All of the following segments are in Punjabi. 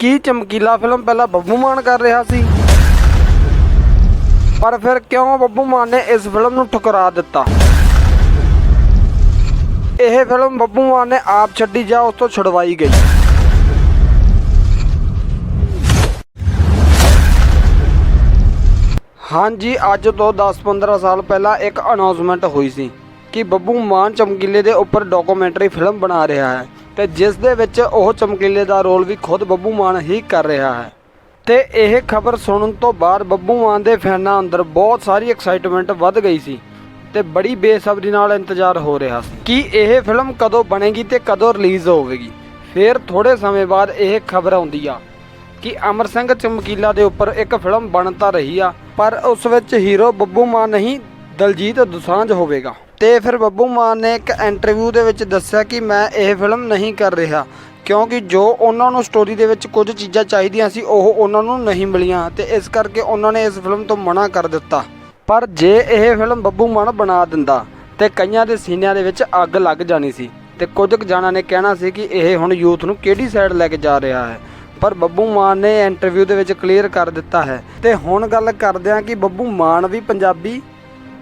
ਕੀ ਚਮਕੀਲਾ ਫਿਲਮ ਪਹਿਲਾਂ ਬੱਬੂ ਮਾਨ ਕਰ ਰਿਹਾ ਸੀ? ਪਰ ਫਿਰ ਕਿਉਂ ਬੱਬੂ ਮਾਨ ਨੇ ਇਸ ਫਿਲਮ ਨੂੰ ਠੁਕਰਾ ਦਿੱਤਾ? ਇਹ ਫਿਲਮ ਬੱਬੂ ਮਾਨ ਨੇ ਆਪ ਛੱਡੀ ਜਾਂ ਉਸ ਤੋਂ ਛੁਡਵਾਈ ਗਈ? ਹਾਂਜੀ, ਅੱਜ ਤੋਂ 10-15 ਸਾਲ ਪਹਿਲਾਂ ਇੱਕ ਅਨਾਉਂਸਮੈਂਟ ਹੋਈ ਸੀ। ਕਿ ਬੱਬੂ ਮਾਨ ਚਮਕੀਲੇ ਦੇ ਉੱਪਰ ਡਾਕੂਮੈਂਟਰੀ ਫਿਲਮ ਬਣਾ ਰਿਹਾ ਹੈ ਤੇ ਜਿਸ ਦੇ ਵਿੱਚ ਉਹ ਚਮਕੀਲੇ ਦਾ ਰੋਲ ਵੀ ਖੁਦ ਬੱਬੂ ਮਾਨ ਹੀ ਕਰ ਰਿਹਾ ਹੈ। ਤੇ ਇਹ ਖਬਰ ਸੁਣਨ ਤੋਂ ਬਾਅਦ ਬੱਬੂ ਮਾਨ ਦੇ ਫੈਨਾਂ ਅੰਦਰ ਬਹੁਤ ਸਾਰੀ ਐਕਸਾਈਟਮੈਂਟ ਵੱਧ ਗਈ ਸੀ ਤੇ ਬੜੀ ਬੇਸਬਰੀ ਨਾਲ ਇੰਤਜ਼ਾਰ ਹੋ ਰਿਹਾ ਸੀ ਕਿ ਇਹ ਫਿਲਮ ਕਦੋਂ ਬਣੇਗੀ ਤੇ ਕਦੋਂ ਰਿਲੀਜ਼ ਹੋਵੇਗੀ। ਫਿਰ ਥੋੜੇ ਸਮੇਂ ਬਾਅਦ ਇਹ ਖਬਰ ਆਉਂਦੀ ਆ ਕਿ ਅਮਰ ਸਿੰਘ ਚਮਕੀਲਾ ਦੇ ਉੱਪਰ ਇੱਕ ਫਿਲਮ ਬਣ ਤਾਂ ਰਹੀ ਆ, ਪਰ ਉਸ ਵਿੱਚ ਹੀਰੋ ਬੱਬੂ ਮਾਨ ਨਹੀਂ, ਦਲਜੀਤ ਦੁਸਾਂਝ ਹੋਵੇਗਾ। ਤੇ ਫਿਰ ਬੱਬੂ ਮਾਨ ਨੇ ਇੱਕ ਇੰਟਰਵਿਊ ਦੇ ਵਿੱਚ ਦੱਸਿਆ ਕਿ ਮੈਂ ਇਹ ਫਿਲਮ ਨਹੀਂ ਕਰ ਰਿਹਾ, ਕਿਉਂਕਿ ਜੋ ਉਹਨਾਂ ਨੂੰ ਸਟੋਰੀ ਦੇ ਵਿੱਚ ਕੁਝ ਚੀਜ਼ਾਂ ਚਾਹੀਦੀਆਂ ਸੀ, ਉਹ ਉਹਨਾਂ ਨੂੰ ਨਹੀਂ ਮਿਲੀਆਂ ਤੇ ਇਸ ਕਰਕੇ ਉਹਨਾਂ ਨੇ ਇਸ ਫਿਲਮ ਤੋਂ ਮਨਾ ਕਰ ਦਿੱਤਾ। ਪਰ ਜੇ ਇਹ ਫਿਲਮ ਬੱਬੂ ਮਾਨ ਬਣਾ ਦਿੰਦਾ ਤੇ ਕਈਆਂ ਦੇ ਸੀਨਿਆਂ ਦੇ ਵਿੱਚ ਅੱਗ ਲੱਗ ਜਾਣੀ ਸੀ ਤੇ ਕੁਝ ਕੁ ਜਾਣਾਂ ਨੇ ਕਹਿਣਾ ਸੀ ਕਿ ਇਹ ਹੁਣ ਯੂਥ ਨੂੰ ਕਿਹੜੀ ਸਾਈਡ ਲੈ ਕੇ ਜਾ ਰਿਹਾ ਹੈ। ਪਰ ਬੱਬੂ ਮਾਨ ਨੇ ਇੰਟਰਵਿਊ ਦੇ ਵਿੱਚ ਕਲੀਅਰ ਕਰ ਦਿੱਤਾ ਹੈ। ਤੇ ਹੁਣ ਗੱਲ ਕਰਦੇ ਹਾਂ ਕਿ ਬੱਬੂ ਮਾਨ ਵੀ ਪੰਜਾਬੀ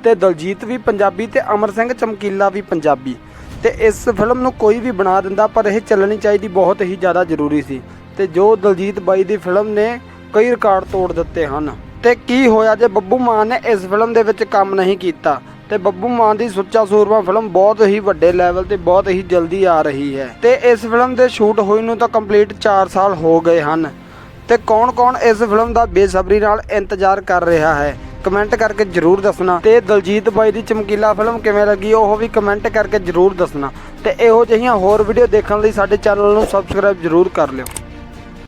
ਤੇ ਦਲਜੀਤ ਵੀ ਪੰਜਾਬੀ ਤੇ ਅਮਰ ਸਿੰਘ ਚਮਕੀਲਾ ਵੀ ਪੰਜਾਬੀ। ਤੇ ਇਸ ਫਿਲਮ ਨੂੰ ਕੋਈ ਵੀ ਬਣਾ ਦਿੰਦਾ, ਪਰ ਇਹ ਚੱਲਣੀ ਚਾਹੀਦੀ ਬਹੁਤ ਹੀ ਜ਼ਿਆਦਾ ਜ਼ਰੂਰੀ ਸੀ। ਤੇ ਜੋ ਦਲਜੀਤ ਬਾਈ ਦੀ ਫਿਲਮ ਨੇ ਕਈ ਰਿਕਾਰਡ ਤੋੜ ਦਿੱਤੇ ਹਨ। ਤੇ ਕੀ ਹੋਇਆ ਜੇ ਬੱਬੂ ਮਾਨ ਨੇ ਇਸ ਫਿਲਮ ਦੇ ਵਿੱਚ ਕੰਮ ਨਹੀਂ ਕੀਤਾ? ਤੇ ਬੱਬੂ ਮਾਨ ਦੀ ਸੁੱਚਾ ਸੂਰਮਾ ਫਿਲਮ ਬਹੁਤ ਹੀ ਵੱਡੇ ਲੈਵਲ ਤੇ ਬਹੁਤ ਹੀ ਜਲਦੀ ਆ ਰਹੀ ਹੈ। ਤੇ ਇਸ ਫਿਲਮ ਦੇ ਸ਼ੂਟ ਹੋਈ ਨੂੰ ਤਾਂ ਕੰਪਲੀਟ 4 ਸਾਲ ਹੋ ਗਏ ਹਨ। ਤੇ ਕੌਣ-ਕੌਣ ਇਸ ਫਿਲਮ ਦਾ ਬੇਸਬਰੀ ਨਾਲ ਇੰਤਜ਼ਾਰ ਕਰ ਰਿਹਾ ਹੈ? ਕਮੈਂਟ ਕਰਕੇ ਜਰੂਰ ਦੱਸਣਾ। ਤੇ ਦਲਜੀਤ ਬਾਈ ਦੀ ਚਮਕੀਲਾ ਫਿਲਮ ਕਿਵੇਂ ਲੱਗੀ, ਉਹ ਵੀ ਕਮੈਂਟ ਕਰਕੇ ਜਰੂਰ ਦੱਸਣਾ। ਤੇ ਇਹੋ ਜਿਹੀਆਂ ਹੋਰ ਵੀਡੀਓ ਦੇਖਣ ਲਈ ਸਾਡੇ ਚੈਨਲ ਨੂੰ ਸਬਸਕ੍ਰਾਈਬ ਜਰੂਰ ਕਰ ਲਿਓ।